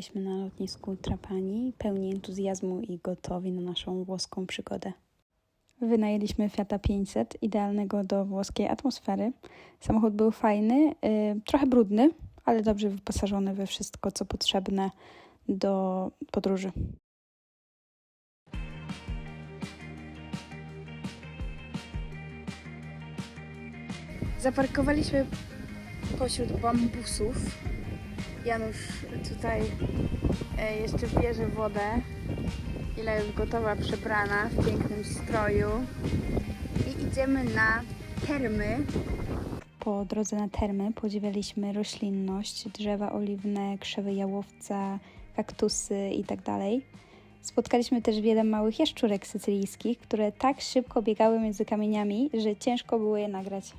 wylądowaliśmy na lotnisku Trapani, pełni entuzjazmu i gotowi na naszą włoską przygodę. Wynajęliśmy Fiata 500, idealnego do włoskiej atmosfery. Samochód był fajny, yy, trochę brudny, ale dobrze wyposażony we wszystko, co potrzebne do podróży. Zaparkowaliśmy pośród bambusów. Janusz tutaj e, jeszcze bierze wodę. Ila już gotowa, przebrana w pięknym stroju. I idziemy na termy. Po drodze na termy podziwialiśmy roślinność, drzewa oliwne, krzewy jałowca, kaktusy itd. Spotkaliśmy też wiele małych jaszczurek sycylijskich, które tak szybko biegały między kamieniami, że ciężko było je nagrać.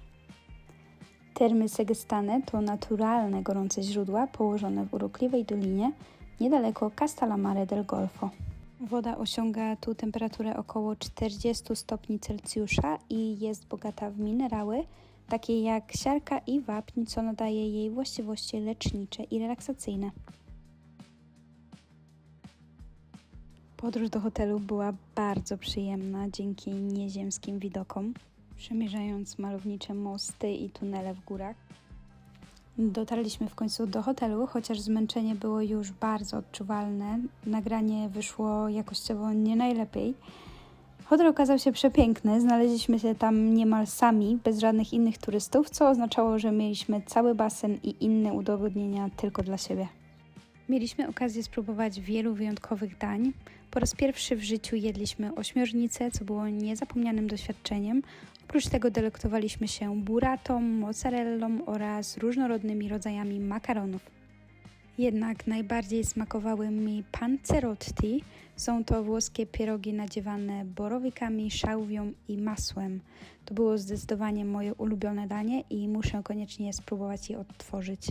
Termy Segestane to naturalne gorące źródła położone w urokliwej dolinie niedaleko Castellamare del Golfo. Woda osiąga tu temperaturę około 40 stopni Celsjusza i jest bogata w minerały, takie jak siarka i wapń, co nadaje jej właściwości lecznicze i relaksacyjne. Podróż do hotelu była bardzo przyjemna dzięki nieziemskim widokom, przemierzając malownicze mosty i tunele w górach. Dotarliśmy w końcu do hotelu, chociaż zmęczenie było już bardzo odczuwalne. Nagranie wyszło jakościowo nie najlepiej. Hotel okazał się przepiękny, znaleźliśmy się tam niemal sami, bez żadnych innych turystów, co oznaczało, że mieliśmy cały basen i inne udogodnienia tylko dla siebie. Mieliśmy okazję spróbować wielu wyjątkowych dań. Po raz pierwszy w życiu jedliśmy ośmiornicę, co było niezapomnianym doświadczeniem. Oprócz tego delektowaliśmy się buratą, mozzarellą oraz różnorodnymi rodzajami makaronów. Jednak najbardziej smakowały mi panzerotti. Są to włoskie pierogi nadziewane borowikami, szałwią i masłem. To było zdecydowanie moje ulubione danie i muszę koniecznie spróbować je odtworzyć.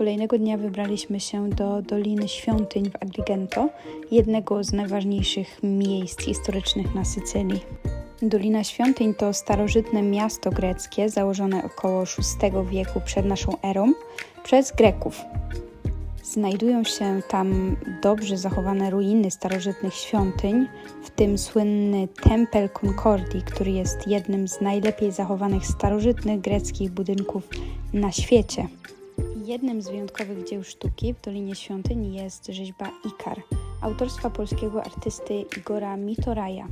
Kolejnego dnia wybraliśmy się do Doliny Świątyń w Agrigento, jednego z najważniejszych miejsc historycznych na Sycylii. Dolina Świątyń to starożytne miasto greckie założone około VI wieku przed naszą erą przez Greków. Znajdują się tam dobrze zachowane ruiny starożytnych świątyń, w tym słynny Tempel Concordii, który jest jednym z najlepiej zachowanych starożytnych greckich budynków na świecie. Jednym z wyjątkowych dzieł sztuki w Dolinie Świątyń jest rzeźba Ikar, autorstwa polskiego artysty Igora Mitoraja.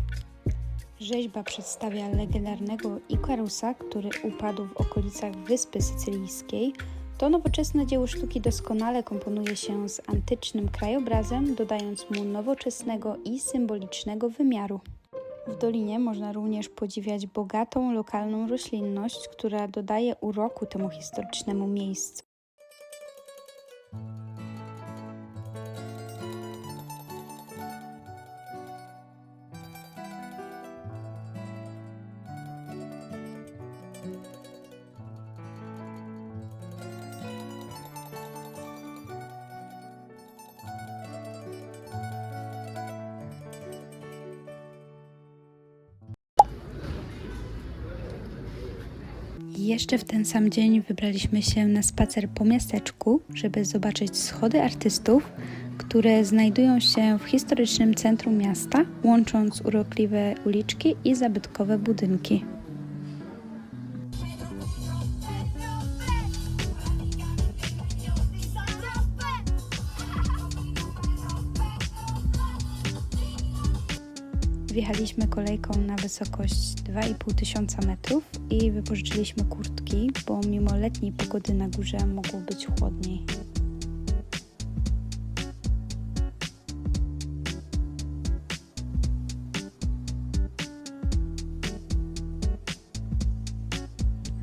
Rzeźba przedstawia legendarnego Ikarusa, który upadł w okolicach Wyspy Sycylijskiej. To nowoczesne dzieło sztuki doskonale komponuje się z antycznym krajobrazem, dodając mu nowoczesnego i symbolicznego wymiaru. W dolinie można również podziwiać bogatą lokalną roślinność, która dodaje uroku temu historycznemu miejscu. thank you Jeszcze w ten sam dzień wybraliśmy się na spacer po miasteczku, żeby zobaczyć schody artystów, które znajdują się w historycznym centrum miasta, łącząc urokliwe uliczki i zabytkowe budynki. Wjechaliśmy kolejką na wysokość 2,5 tysiąca metrów i wypożyczyliśmy kurtki, bo mimo letniej pogody na górze mogło być chłodniej.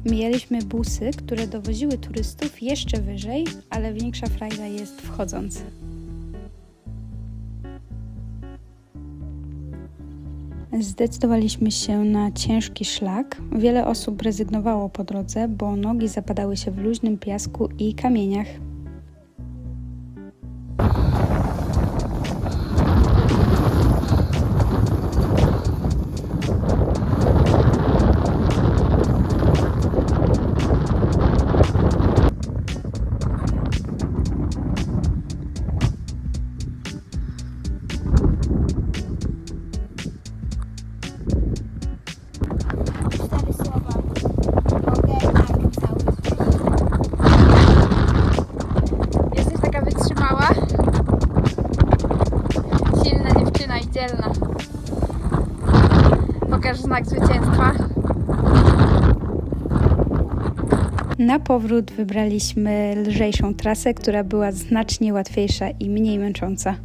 Mijaliśmy busy, które dowoziły turystów jeszcze wyżej, ale większa frajda jest wchodząc. Zdecydowaliśmy się na ciężki szlak. Wiele osób rezygnowało po drodze, bo nogi zapadały się w luźnym piasku i kamieniach. Na powrót wybraliśmy lżejszą trasę, która była znacznie łatwiejsza i mniej męcząca.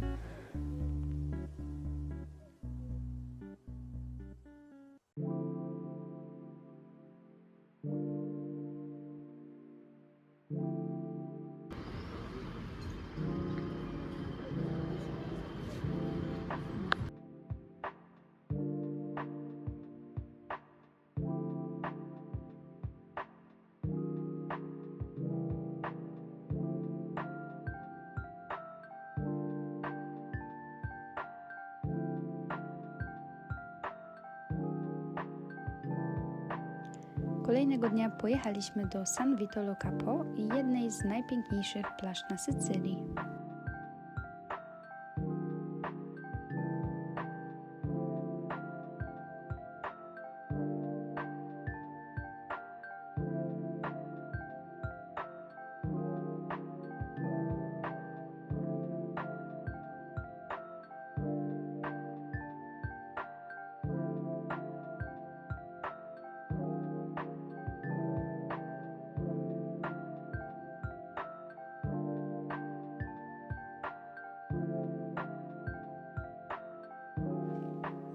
Kolejnego dnia pojechaliśmy do San Vito Lo Capo, jednej z najpiękniejszych plaż na Sycylii.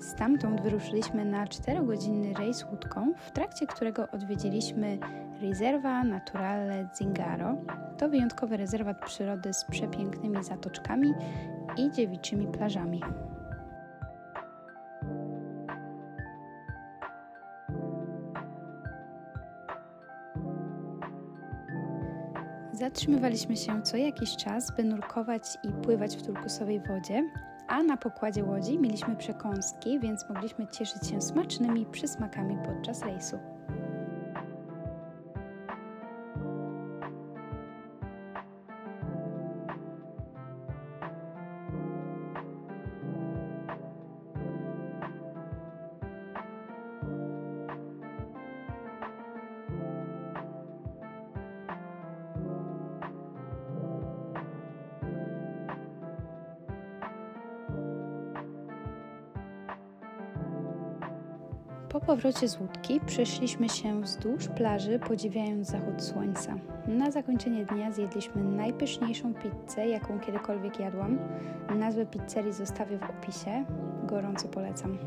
Stamtąd wyruszyliśmy na 4-godzinny rejs łódką, w trakcie którego odwiedziliśmy Riserva Naturale Zingaro. To wyjątkowy rezerwat przyrody z przepięknymi zatoczkami i dziewiczymi plażami. Zatrzymywaliśmy się co jakiś czas, by nurkować i pływać w turkusowej wodzie, a na pokładzie łodzi mieliśmy przekąski, więc mogliśmy cieszyć się smacznymi przysmakami podczas rejsu. Po powrocie z łódki przeszliśmy się wzdłuż plaży, podziwiając zachód słońca. Na zakończenie dnia zjedliśmy najpyszniejszą pizzę, jaką kiedykolwiek jadłam. Nazwę pizzerii zostawię w opisie. Gorąco polecam.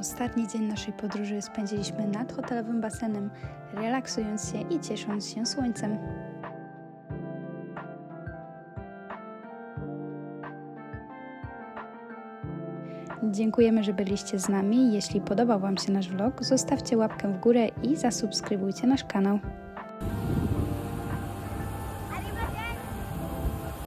Ostatni dzień naszej podróży spędziliśmy nad hotelowym basenem, relaksując się i ciesząc się słońcem. Dziękujemy, że byliście z nami. Jeśli podobał Wam się nasz vlog, zostawcie łapkę w górę i zasubskrybujcie nasz kanał.